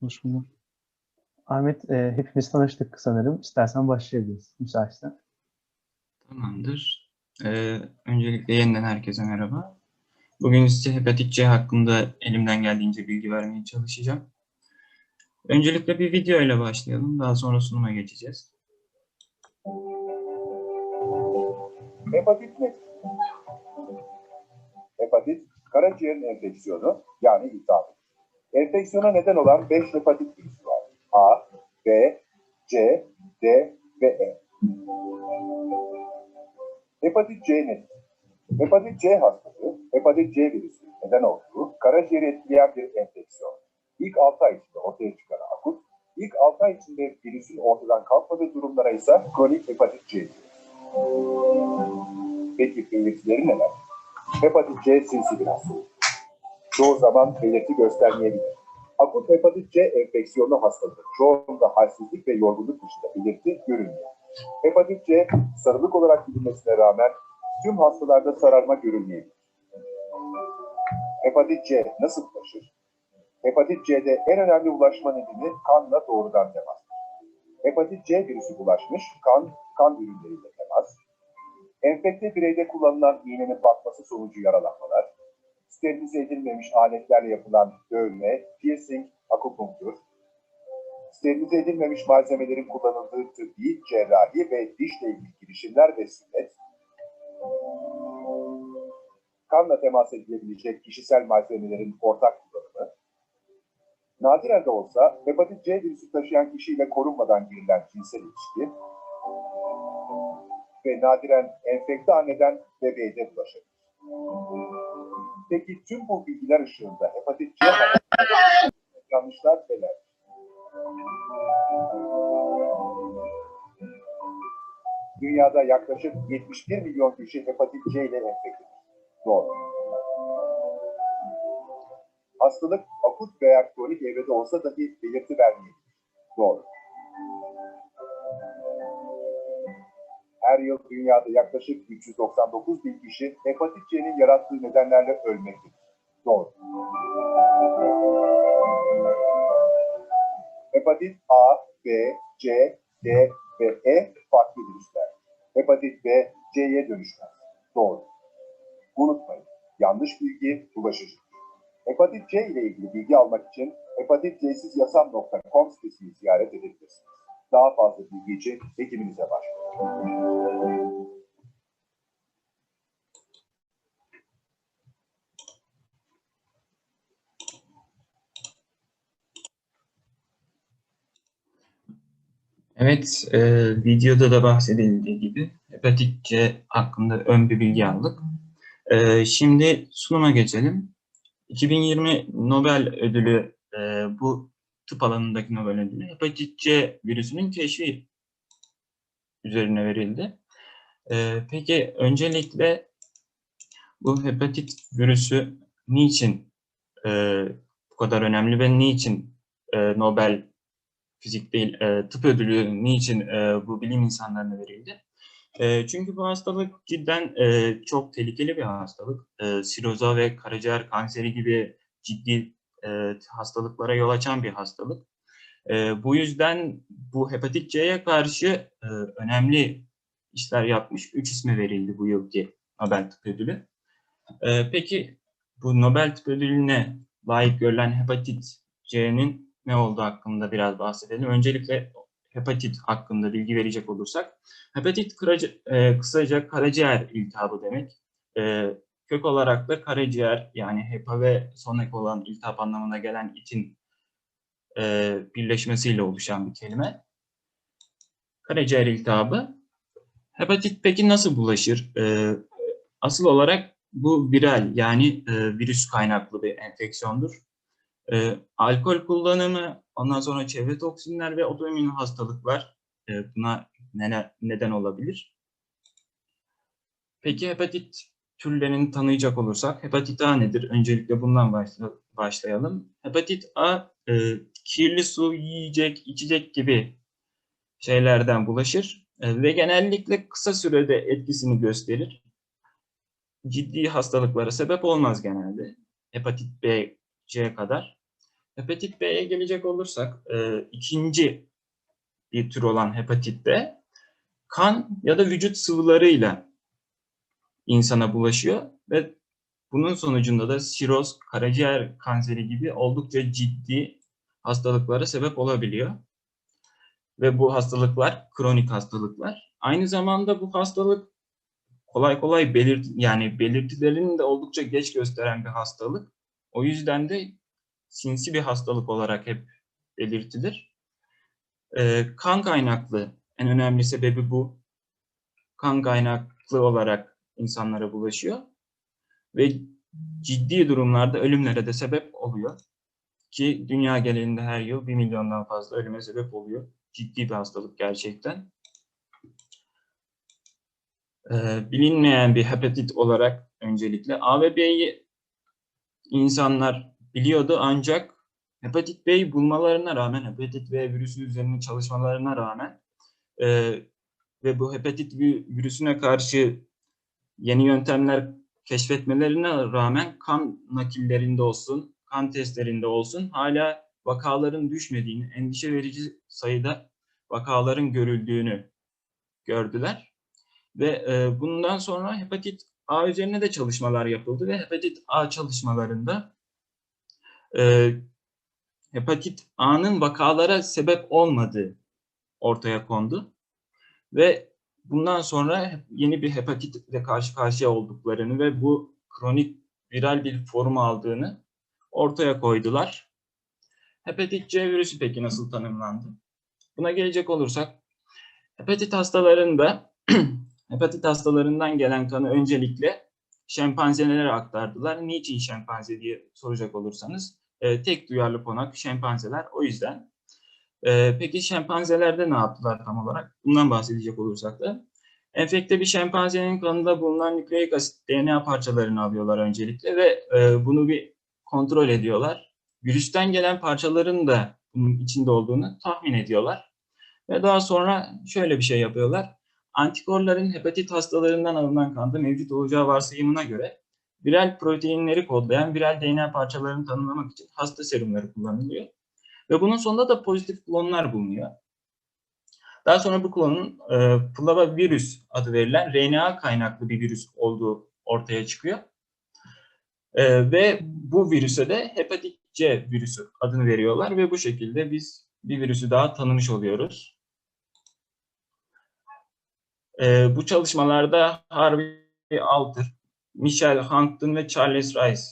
Hoş bulduk. Ahmet, e, hepimiz tanıştık sanırım. İstersen başlayabiliriz müsaitsen. Tamamdır. Ee, öncelikle yeniden herkese merhaba. Bugün size hepatit C hakkında elimden geldiğince bilgi vermeye çalışacağım. Öncelikle bir video ile başlayalım. Daha sonra sunuma geçeceğiz. Hepatit nedir? Hepatit, karaciğerin enfeksiyonu yani iltihabı. Enfeksiyona neden olan 5 hepatit virüsü var. A, B, C, D ve E. Hepatit C nedir? Hepatit C hastalığı, hepatit C virüsü neden olduğu karaciğeri etkileyen bir enfeksiyon. İlk 6 ay içinde ortaya çıkan akut, ilk 6 ay içinde virüsün ortadan kalkmadığı durumlara ise kronik hepatit C diyoruz. Peki belirtileri neler? Hepatit C sinsi bir hastalık. Çoğu zaman belirti göstermeyebilir. Akut hepatit C enfeksiyonlu hastalık. Çoğunda halsizlik ve yorgunluk dışında belirti görünmüyor. Hepatit C sarılık olarak bilinmesine rağmen tüm hastalarda sararma görülmeyebilir. Hepatit C nasıl bulaşır? Hepatit C'de en önemli bulaşma nedeni kanla doğrudan temas. Hepatit C virüsü bulaşmış, kan, kan ürünleriyle temas, Enfekte bireyde kullanılan iğnenin batması sonucu yaralanmalar, sterilize edilmemiş aletlerle yapılan dövme, piercing, akupunktur, sterilize edilmemiş malzemelerin kullanıldığı tıbbi, cerrahi ve dişle ilgili girişimler ve sünnet, kanla temas edilebilecek kişisel malzemelerin ortak kullanımı, nadiren de olsa hepatit C virüsü taşıyan kişiyle korunmadan girilen cinsel ilişki, ve nadiren enfekte anneden bebeğe de bulaşabilir. Peki tüm bu bilgiler ışığında hepatit C yanlışlar neler? Dünyada yaklaşık 71 milyon kişi hepatit C ile enfektedir. Doğru. Hastalık akut veya kronik evrede olsa dahi belirti vermeyebilir. Doğru. Her yıl dünyada yaklaşık 399 bin kişi hepatit C'nin yarattığı nedenlerle ölmektedir. Doğru. Hepatit A, B, C, D ve E farklı virüsler. Hepatit B, C'ye dönüşmez. Doğru. Unutmayın, yanlış bilgi bulaşıcıdır. Hepatit C ile ilgili bilgi almak için hepatitcsizyasam.com sitesini ziyaret edebilirsiniz. Daha fazla bilgi için hekiminize başvurun. Evet, e, videoda da bahsedildiği gibi hepatit C hakkında ön bir bilgi aldık. E, şimdi sunuma geçelim. 2020 Nobel ödülü e, bu tıp alanındaki Nobel ödülü hepatit C virüsünün keşfi üzerine verildi. E, peki öncelikle bu hepatit virüsü niçin e, bu kadar önemli ve niçin e, Nobel fizik değil e, tıp ödülü niçin e, bu bilim insanlarına verildi? E, çünkü bu hastalık cidden e, çok tehlikeli bir hastalık. E, siroza ve karaciğer kanseri gibi ciddi e, hastalıklara yol açan bir hastalık. E, bu yüzden bu hepatit C'ye karşı e, önemli işler yapmış. Üç isme verildi bu yılki Nobel Tıp Ödülü. E, peki bu Nobel Tıp Ödülü'ne layık görülen hepatit C'nin ne olduğu hakkında biraz bahsedelim. Öncelikle hepatit hakkında bilgi verecek olursak, hepatit kıraca, e, kısaca karaciğer iltihabı demek. E, kök olarak da karaciğer yani hepa ve son ek olan iltihap anlamına gelen itin e, birleşmesiyle oluşan bir kelime. Karaciğer iltihabı. Hepatit peki nasıl bulaşır? E, asıl olarak bu viral yani e, virüs kaynaklı bir enfeksiyondur. E, alkol kullanımı, ondan sonra çevre toksinler ve otoimmün hastalıklar e, buna ne, neden olabilir. Peki hepatit türlerini tanıyacak olursak, hepatit A nedir? Öncelikle bundan başla, başlayalım. Hepatit A, e, kirli su, yiyecek, içecek gibi şeylerden bulaşır e, ve genellikle kısa sürede etkisini gösterir. Ciddi hastalıklara sebep olmaz genelde. Hepatit B, C kadar. Hepatit B'ye gelecek olursak, e, ikinci bir tür olan hepatit B, kan ya da vücut sıvılarıyla insana bulaşıyor ve bunun sonucunda da siroz, karaciğer kanseri gibi oldukça ciddi hastalıklara sebep olabiliyor. Ve bu hastalıklar kronik hastalıklar. Aynı zamanda bu hastalık kolay kolay belirt yani belirtilerini de oldukça geç gösteren bir hastalık. O yüzden de sinsi bir hastalık olarak hep belirtilir. Ee, kan kaynaklı en önemli sebebi bu. Kan kaynaklı olarak insanlara bulaşıyor ve ciddi durumlarda ölümlere de sebep oluyor. Ki dünya genelinde her yıl 1 milyondan fazla ölüme sebep oluyor. Ciddi bir hastalık gerçekten. Ee, bilinmeyen bir hepatit olarak öncelikle A ve B'yi insanlar biliyordu ancak hepatit B'yi bulmalarına rağmen, hepatit B virüsü üzerine çalışmalarına rağmen e, ve bu hepatit vi- virüsüne karşı yeni yöntemler keşfetmelerine rağmen kan nakillerinde olsun, kan testlerinde olsun hala vakaların düşmediğini, endişe verici sayıda vakaların görüldüğünü gördüler. Ve e, bundan sonra hepatit A üzerine de çalışmalar yapıldı ve hepatit A çalışmalarında e, hepatit A'nın vakalara sebep olmadığı ortaya kondu. Ve bundan sonra yeni bir hepatitle karşı karşıya olduklarını ve bu kronik viral bir form aldığını ortaya koydular. Hepatit C virüsü peki nasıl tanımlandı? Buna gelecek olursak, hepatit hastalarında hepatit hastalarından gelen kanı öncelikle şempanzelere aktardılar. Niçin şempanze diye soracak olursanız, e, tek duyarlı konak şempanzeler. O yüzden ee, peki şempanzelerde ne yaptılar tam olarak? Bundan bahsedecek olursak da. Enfekte bir şempanzenin kanında bulunan nükleik asit DNA parçalarını alıyorlar öncelikle ve e, bunu bir kontrol ediyorlar. Virüsten gelen parçaların da bunun içinde olduğunu tahmin ediyorlar. Ve daha sonra şöyle bir şey yapıyorlar. Antikorların hepatit hastalarından alınan kanda mevcut olacağı varsayımına göre viral proteinleri kodlayan viral DNA parçalarını tanımlamak için hasta serumları kullanılıyor. Ve bunun sonunda da pozitif klonlar bulunuyor. Daha sonra bu klonun e, Flavavirus adı verilen RNA kaynaklı bir virüs olduğu ortaya çıkıyor. E, ve bu virüse de hepatit C virüsü adını veriyorlar ve bu şekilde biz bir virüsü daha tanımış oluyoruz. E, bu çalışmalarda Harvey Alter, Michelle Hampton ve Charles Rice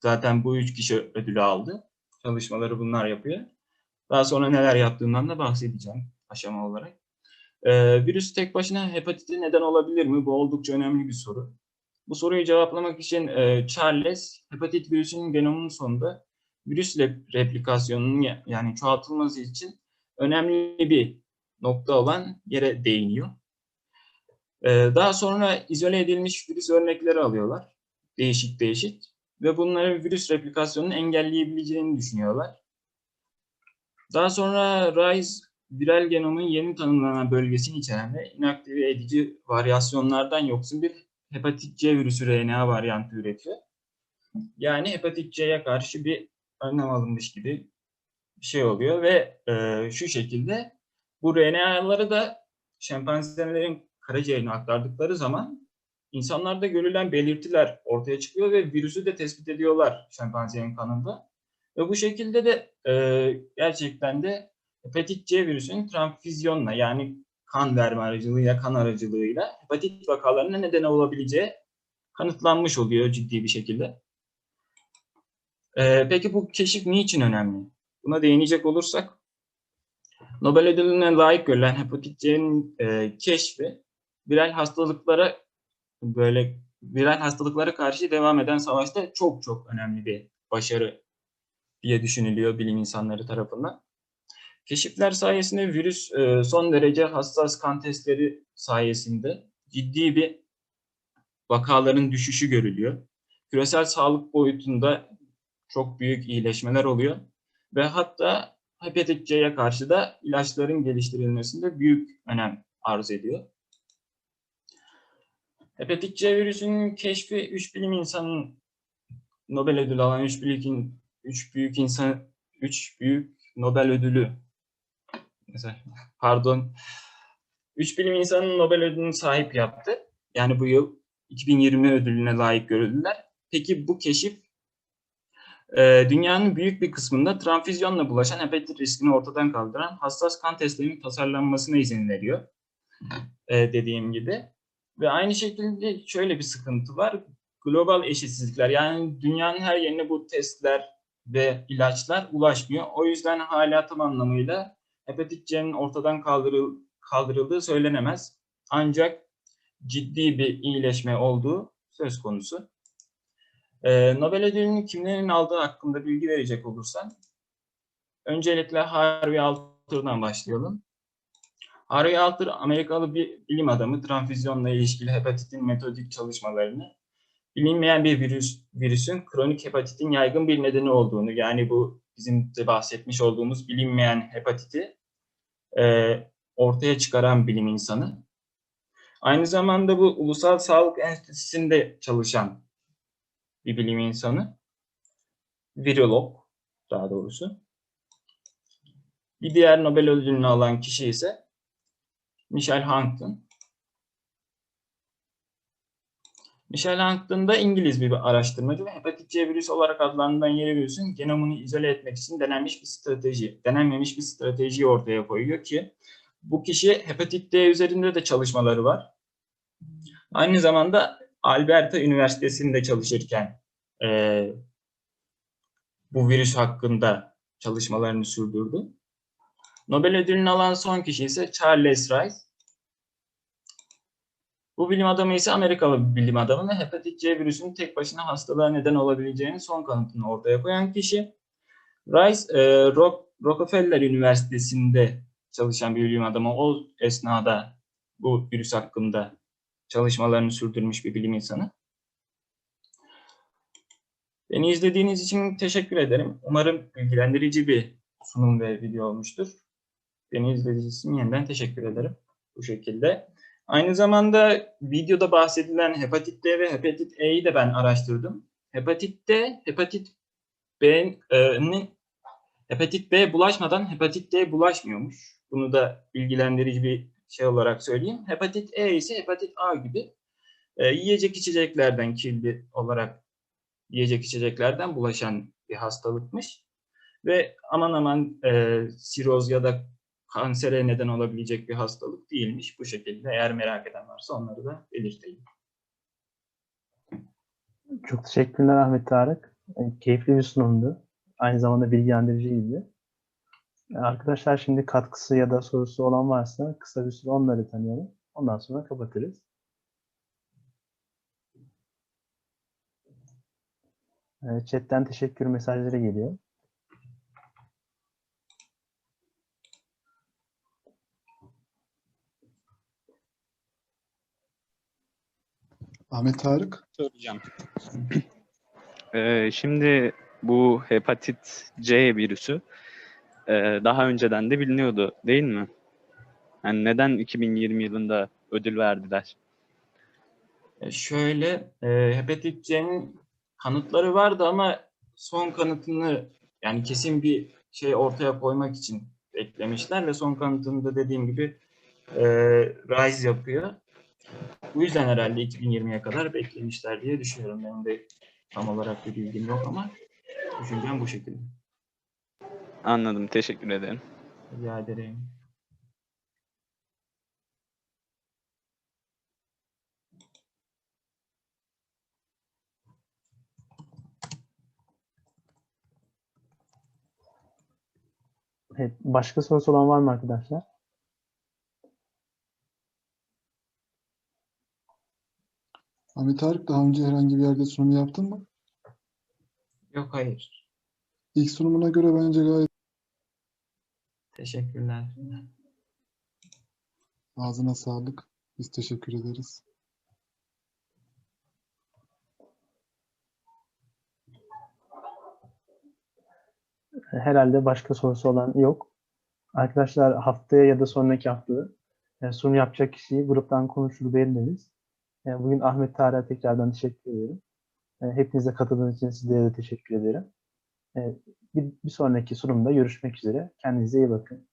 zaten bu üç kişi ödülü aldı çalışmaları bunlar yapıyor. Daha sonra neler yaptığından da bahsedeceğim aşama olarak. Ee, virüs tek başına hepatite neden olabilir mi? Bu oldukça önemli bir soru. Bu soruyu cevaplamak için e, Charles, hepatit virüsünün genomunun sonunda virüs replikasyonunun ya- yani çoğaltılması için önemli bir nokta olan yere değiniyor. Ee, daha sonra izole edilmiş virüs örnekleri alıyorlar. Değişik değişik ve bunları virüs replikasyonunu engelleyebileceğini düşünüyorlar. Daha sonra Rice viral genomun yeni tanımlanan bölgesini içeren ve inaktive edici varyasyonlardan yoksun bir hepatit C virüsü RNA varyantı üretiyor. Yani hepatit C'ye karşı bir önlem alınmış gibi bir şey oluyor ve e, şu şekilde bu RNA'ları da şempanzelerin karaciğerine aktardıkları zaman insanlarda görülen belirtiler ortaya çıkıyor ve virüsü de tespit ediyorlar şempanzenin kanında. Ve bu şekilde de e, gerçekten de hepatit C virüsünün transfüzyonla yani kan verme aracılığıyla, kan aracılığıyla hepatit vakalarına neden olabileceği kanıtlanmış oluyor ciddi bir şekilde. E, peki bu keşif niçin önemli? Buna değinecek olursak, Nobel ödülüne layık görülen hepatit C'nin e, keşfi viral hastalıklara böyle viral hastalıklara karşı devam eden savaşta çok çok önemli bir başarı diye düşünülüyor bilim insanları tarafından. Keşifler sayesinde virüs e, son derece hassas kan testleri sayesinde ciddi bir vakaların düşüşü görülüyor. Küresel sağlık boyutunda çok büyük iyileşmeler oluyor ve hatta hepatit C'ye karşı da ilaçların geliştirilmesinde büyük önem arz ediyor. Hepatit C virüsünün keşfi 3 bilim insanının Nobel ödülü alan 3 bilim, üç büyük insan, üç büyük Nobel ödülü. Pardon. Üç bilim insanının Nobel ödülünü sahip yaptı. Yani bu yıl 2020 ödülüne layık görüldüler. Peki bu keşif e, dünyanın büyük bir kısmında transfüzyonla bulaşan hepatit riskini ortadan kaldıran hassas kan testlerinin tasarlanmasına izin veriyor. E, dediğim gibi. Ve aynı şekilde şöyle bir sıkıntı var. Global eşitsizlikler yani dünyanın her yerine bu testler ve ilaçlar ulaşmıyor. O yüzden hala tam anlamıyla hepatit C'nin ortadan kaldırıl, kaldırıldığı söylenemez. Ancak ciddi bir iyileşme olduğu söz konusu. Ee, Nobel ödülünü kimlerin aldığı hakkında bilgi verecek olursam, öncelikle Harvey Alter'dan başlayalım. Harvey Alter, Amerikalı bir bilim adamı, transfüzyonla ilişkili hepatitin metodik çalışmalarını, bilinmeyen bir virüs, virüsün kronik hepatitin yaygın bir nedeni olduğunu, yani bu bizim de bahsetmiş olduğumuz bilinmeyen hepatiti e, ortaya çıkaran bilim insanı. Aynı zamanda bu Ulusal Sağlık Enstitüsü'nde çalışan bir bilim insanı. Virolog daha doğrusu. Bir diğer Nobel ödülünü alan kişi ise Michel Hankton. Michel Hankton da İngiliz bir araştırmacı ve hepatit C virüsü olarak adlandırılan yeni virüsün genomunu izole etmek için denenmiş bir strateji, denenmemiş bir strateji ortaya koyuyor ki bu kişi hepatit D üzerinde de çalışmaları var. Aynı zamanda Alberta Üniversitesi'nde çalışırken e, bu virüs hakkında çalışmalarını sürdürdü. Nobel ödülünü alan son kişi ise Charles Rice. Bu bilim adamı ise Amerikalı bir bilim adamı ve hepatit C virüsünün tek başına hastalığa neden olabileceğinin son kanıtını ortaya koyan kişi. Rice, e, Rock, Rockefeller Üniversitesi'nde çalışan bir bilim adamı. O esnada bu virüs hakkında çalışmalarını sürdürmüş bir bilim insanı. Beni izlediğiniz için teşekkür ederim. Umarım bilgilendirici bir sunum ve video olmuştur. Beni izlediğiniz için yeniden teşekkür ederim. Bu şekilde. Aynı zamanda videoda bahsedilen hepatit D ve hepatit E'yi de ben araştırdım. Hepatit D, hepatit B'nin hepatit B bulaşmadan hepatit D bulaşmıyormuş. Bunu da bilgilendirici bir şey olarak söyleyeyim. Hepatit E ise hepatit A gibi e, yiyecek içeceklerden kirli olarak yiyecek içeceklerden bulaşan bir hastalıkmış. Ve aman aman e, siroz ya da kansere neden olabilecek bir hastalık değilmiş bu şekilde. Eğer merak eden varsa onları da belirteyim. Çok teşekkürler Ahmet Tarık. E, Keyifli bir sunumdu. Aynı zamanda bilgilendiriciydi. E, Arkadaşlar şimdi katkısı ya da sorusu olan varsa kısa bir süre onları tanıyalım. Ondan sonra kapatırız. E, Chatten teşekkür mesajları geliyor. Ahmet Tarık. söyleyeceğim. Ee, şimdi bu hepatit C virüsü e, daha önceden de biliniyordu değil mi? Yani neden 2020 yılında ödül verdiler? E, şöyle, e, hepatit C'nin kanıtları vardı ama son kanıtını yani kesin bir şey ortaya koymak için beklemişler ve son kanıtını da dediğim gibi e, Rise yapıyor. Bu yüzden herhalde 2020'ye kadar beklemişler diye düşünüyorum. Benim de tam olarak bir bilgim yok ama düşüncem bu şekilde. Anladım. Teşekkür ederim. Rica ederim. Evet, başka sorusu olan var mı arkadaşlar? Ahmet Tarık daha önce herhangi bir yerde sunum yaptın mı? Yok hayır. İlk sunumuna göre bence gayet Teşekkürler. ağzına sağlık. Biz teşekkür ederiz. Herhalde başka sorusu olan yok. Arkadaşlar haftaya ya da sonraki hafta e, sunum yapacak kişiyi gruptan konuşur belirleriz. E, Bugün Ahmet Tarık'a tekrardan teşekkür ederim. E, Hepinize katıldığınız için sizlere de teşekkür ederim. Bir, bir sonraki sunumda görüşmek üzere. Kendinize iyi bakın.